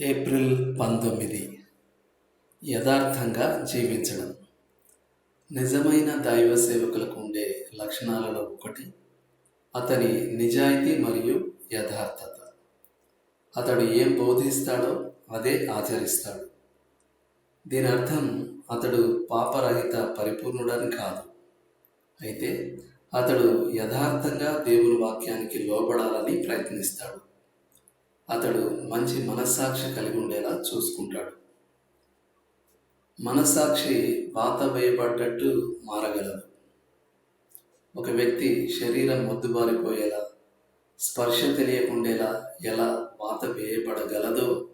April పంతొమ్మిది. యథార్థంగా జీవించడం. నిజమైన దైవ సేవకులకు ఉండే లక్షణాలలో ఒకటి అతని నిజాయితీ మరియు యథార్థత. అతడు ఏం బోధిస్తాడో అదే ఆచరిస్తాడు. దీని అర్థం అతడు పాపరహిత పరిపూర్ణుడని కాదు. అయితే అతడు యథార్థంగా దేవుని వాక్యానికి లోబడాలని ప్రయత్నిస్తాడు. అతడు మంచి మనస్సాక్షి కలిగి ఉండేలా చూసుకుంటాడు. మనస్సాక్షి వాత వేయబడ్డట్టు మారగలదు ఒక వ్యక్తి శరీరం మొద్దుబారిపోయేలా స్పర్శ తెలియకుండేలా ఎలా వాత వేయబడగలదో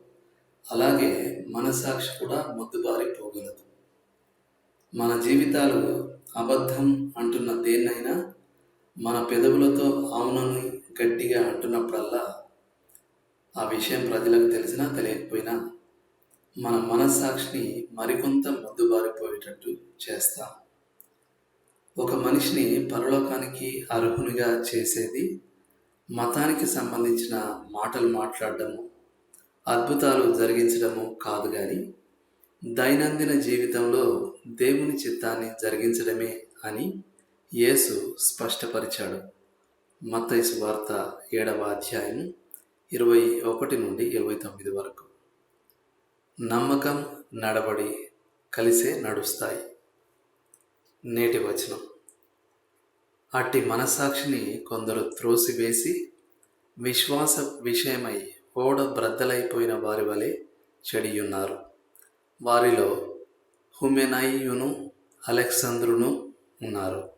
అలాగే మనస్సాక్షి కూడా మొద్దుబారిపోగలదు. మన జీవితాలు అబద్ధం అంటున్న దేన్నైనా మన పెదవులతో అవునని గట్టిగా అంటున్నప్పుడల్లా ఆ విషయం ప్రజలకు తెలిసినా తెలియకపోయినా మన మనస్సాక్షిని మరికొంత మొద్దుబారిపోయేటట్టు చేస్తాం. ఒక మనిషిని పరలోకానికి అర్హునిగా చేసేది మతానికి సంబంధించిన మాటలు మాట్లాడడము అద్భుతాలు జరిగించడము కాదు కానీ దైనందిన జీవితంలో దేవుని చిత్తాన్ని జరిగించడమే అని యేసు స్పష్టపరిచాడు. మత్తైసు వార్త ఏడవ అధ్యాయం ఇరవై ఒకటి నుండి ఇరవై తొమ్మిది వరకు. నమ్మకం నడబడి కలిసే నడుస్తాయి. నేటి వచనం. అట్టి మనస్సాక్షిని కొందరు త్రోసివేసి విశ్వాస విషయమై ఓడ బ్రద్దలైపోయిన వారి వలె చెడియున్నారు. వారిలో హుమెనయ్యును అలెక్సాంద్రును ఉన్నారు.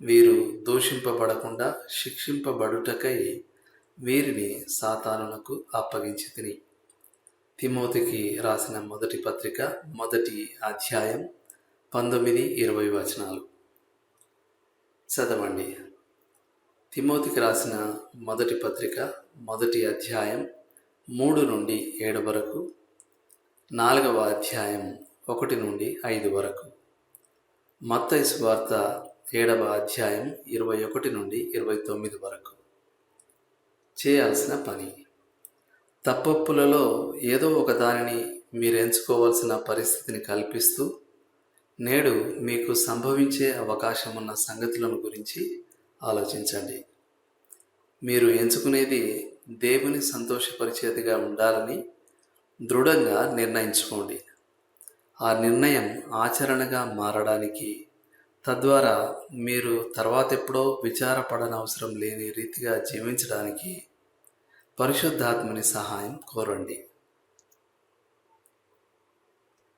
వీరు దూషింపబడకుండా శిక్షింపబడుటకై వీరిని సాతానులకు అప్పగించి తిని తిమోతికి రాసిన మొదటి పత్రిక మొదటి అధ్యాయం పంతొమ్మిది ఇరవై వచనాలు. చదవండి. తిమోతికి రాసిన మొదటి పత్రిక మొదటి అధ్యాయం మూడు నుండి ఏడు వరకు నాలుగవ అధ్యాయం ఒకటి నుండి ఐదు వరకు. మత్తైసు వార్త ఏడవ అధ్యాయం ఇరవై ఒకటి నుండి ఇరవై తొమ్మిది వరకు. చేయాల్సిన పని. తప్పప్పులలో ఏదో ఒక దానిని మీరు ఎంచుకోవాల్సిన పరిస్థితిని కల్పిస్తూ నేడు మీకు సంభవించే అవకాశం ఉన్న సంగతులను గురించి ఆలోచించండి. మీరు ఎంచుకునేది దేవుని సంతోషపరిచేదిగా ఉండాలని దృఢంగా నిర్ణయించుకోండి. ఆ నిర్ణయం ఆచరణగా మారడానికి తద్వారా మీరు తర్వాత ఎప్పుడో విచారపడనవసరం లేని రీతిగా జీవించడానికి పరిశుద్ధాత్మని సహాయం కోరండి.